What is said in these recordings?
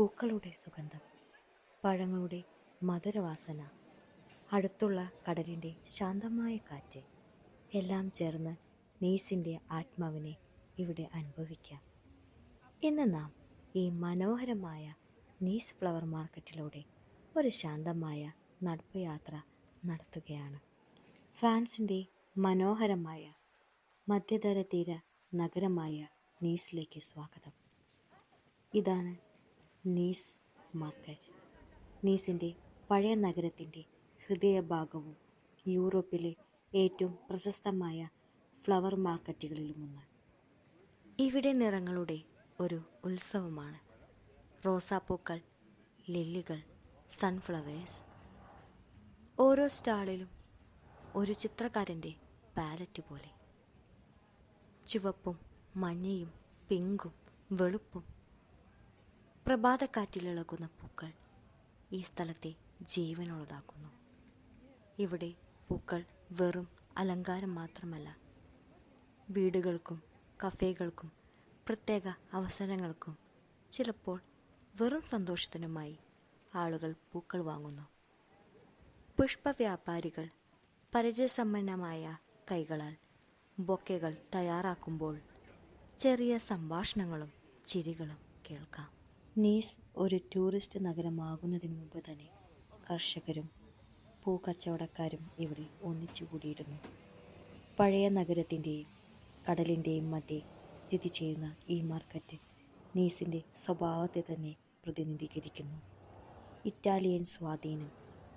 പൂക്കളുടെ സുഗന്ധം പഴങ്ങളുടെ മധുരവാസന അടുത്തുള്ള കടലിന്റെ ശാന്തമായ കാറ്റ് എല്ലാം ചേർന്ന് നീസിന്റെ ആത്മാവിനെ ഇവിടെ അനുഭവിക്കാം. ഇന്ന് നാം ഈ മനോഹരമായ നീസ് ഫ്ലവർ മാർക്കറ്റിലൂടെ ഒരു ശാന്തമായ നടപ്പ് യാത്ര നടത്തുകയാണ്. ഫ്രാൻസിന്റെ മനോഹരമായ മധ്യതര തീര നഗരമായ നീസിലേക്ക് സ്വാഗതം. ഇതാണ് നീസ് മാർക്കറ്റ്. നീസിന്റെ പഴയ നഗരത്തിന്റെ ഹൃദയഭാഗവും യൂറോപ്പിലെ ഏറ്റവും പ്രശസ്തമായ ഫ്ലവർ മാർക്കറ്റുകളിലുമൊന്ന്. ഇവിടെ നിറങ്ങളുടെ ഒരു ഉത്സവമാണ്. റോസാപ്പൂക്കൾ ലില്ലികൾ സൺഫ്ലവേഴ്സ്. ഓരോ സ്റ്റാളിലും ഒരു ചിത്രകാരന്റെ പാലറ്റ് പോലെ. ചുവപ്പും മഞ്ഞയും പിങ്കും വെളുപ്പും പ്രഭാതക്കാറ്റിലിളകുന്ന പൂക്കൾ ഈ സ്ഥലത്തെ ജീവനുള്ളതാക്കുന്നു. ഇവിടെ പൂക്കൾ വെറും അലങ്കാരം മാത്രമല്ല. വീടുകൾക്കും കഫേകൾക്കും പ്രത്യേക അവസരങ്ങൾക്കും ചിലപ്പോൾ വെറും സന്തോഷത്തിനുമായി ആളുകൾ പൂക്കൾ വാങ്ങുന്നു. പുഷ്പ വ്യാപാരികൾ പരിചയസമ്പന്നമായ കൈകളാൽ ബൊക്കകൾ തയ്യാറാക്കുമ്പോൾ ചെറിയ സംഭാഷണങ്ങളും ചിരികളും കേൾക്കാം. നീസ് ഒരു ടൂറിസ്റ്റ് നഗരമാകുന്നതിന് മുമ്പ് തന്നെ കർഷകരും പൂക്കച്ചവടക്കാരും ഇവിടെ ഒന്നിച്ചുകൂടിയിരുന്നു പഴയ നഗരത്തിന്റെയും കടലിന്റെയും മധ്യേ സ്ഥിതി ചെയ്യുന്ന ഈ മാർക്കറ്റ് നീസിന്റെ സ്വഭാവത്തെ തന്നെ പ്രതിനിധീകരിക്കുന്നു. ഇറ്റാലിയൻ സ്വാധീനം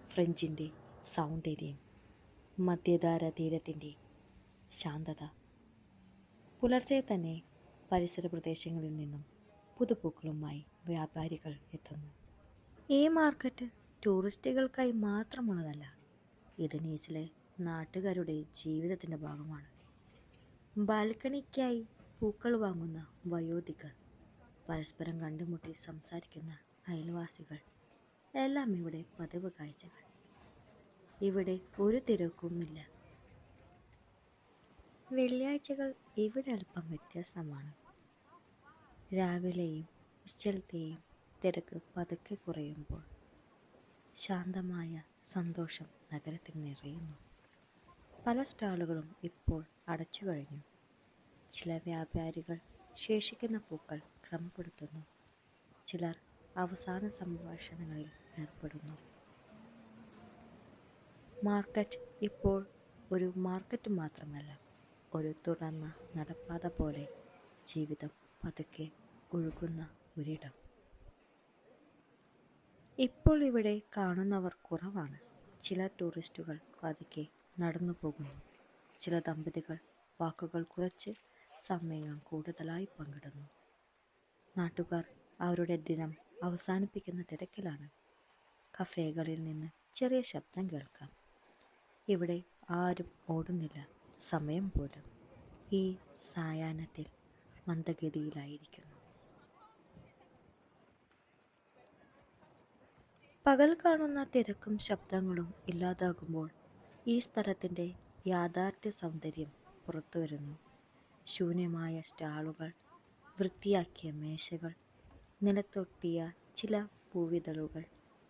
ഫ്രഞ്ചിന്റെ സൗന്ദര്യം മധ്യധാര തീരത്തിന്റെ ശാന്തത. പുലർച്ചെ തന്നെ പരിസര പ്രദേശങ്ങളിൽ നിന്നും പുതുപൂക്കളുമായി വ്യാപാരികൾ എത്തുന്നു. ഈ മാർക്കറ്റ് ടൂറിസ്റ്റുകൾക്കായി മാത്രമുള്ളതല്ല ഇത് നീസിലെ നാട്ടുകാരുടെ ജീവിതത്തിന്റെ ഭാഗമാണ്. ബാൽക്കണിക്കായി പൂക്കൾ വാങ്ങുന്ന വയോധികർ പരസ്പരം കണ്ടുമുട്ടി സംസാരിക്കുന്ന അയൽവാസികൾ എല്ലാം ഇവിടെ പതിവ് കാഴ്ചകൾ. ഇവിടെ ഒരു തിരക്കുമില്ല. വെള്ളിയാഴ്ചകൾ ഇവിടെ അല്പം വ്യത്യസ്തമാണ്. രാവിലെയും ഉച്ചലത്തെയും തിരക്ക് പതുക്കെ കുറയുമ്പോൾ ശാന്തമായ സന്തോഷം നഗരത്തിൽ നിറയുന്നു. പല സ്റ്റാളുകളും ഇപ്പോൾ അടച്ചു കഴിഞ്ഞു. ചില വ്യാപാരികൾ ശേഷിക്കുന്ന പൂക്കൾ ക്രമപ്പെടുത്തുന്നു. ചിലർ അവസാന സംഭാഷണങ്ങളിൽ ഏർപ്പെടുന്നു. മാർക്കറ്റ് ഇപ്പോൾ ഒരു മാർക്കറ്റ് മാത്രമല്ല ഒരു തുറന്ന നടപ്പാത പോലെ ജീവിതം പതുക്കെ ഒഴുകുന്ന ഒരിടം ഇപ്പോൾ ഇവിടെ കാണുന്നവർ കുറവാണ്. ചില ടൂറിസ്റ്റുകൾ പതുക്കെ നടന്നു പോകുന്നു. ചില ദമ്പതികൾ വാക്കുകൾ കുറച്ച് സമയങ്ങൾ കൂടുതലായി പങ്കിടുന്നു. നാട്ടുകാർ അവരുടെ ദിനം അവസാനിപ്പിക്കുന്ന തിരക്കിലാണ്. കഫേകളിൽ നിന്ന് ചെറിയ ശബ്ദം കേൾക്കാം. ഇവിടെ ആരും ഓടുന്നില്ല. സമയം പോലും ഈ സായാഹ്നത്തിൽ മന്ദഗതിയിലായിരിക്കുന്നു. പകൽ കാണുന്ന തിരക്കും ശബ്ദങ്ങളും ഇല്ലാതാകുമ്പോൾ ഈ സ്ഥലത്തിന്റെ യാഥാർത്ഥ്യ സൗന്ദര്യം പുറത്തു വരുന്നു. ശൂന്യമായ സ്റ്റാളുകൾ വൃത്തിയാക്കിയ മേശകൾ നിലത്തൊട്ടിയ ചില പൂവിതളുകൾ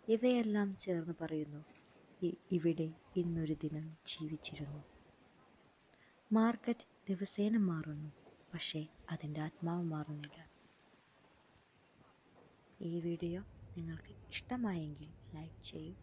ഇവയെല്ലാം ചേർന്ന് പറയുന്നു "ഇ- ഇവിടെ ഇന്നൊരു ദിനം ജീവിച്ചിരുന്നു. മാർക്കറ്റ് ദിവസേന മാറുന്നു പക്ഷേ അതിന്റെ ആത്മാവ് മാറുന്നില്ല. ഈ വീഡിയോ നിങ്ങൾക്ക് ഇഷ്ടമായെങ്കിൽ ലൈക്ക് ചെയ്യൂ.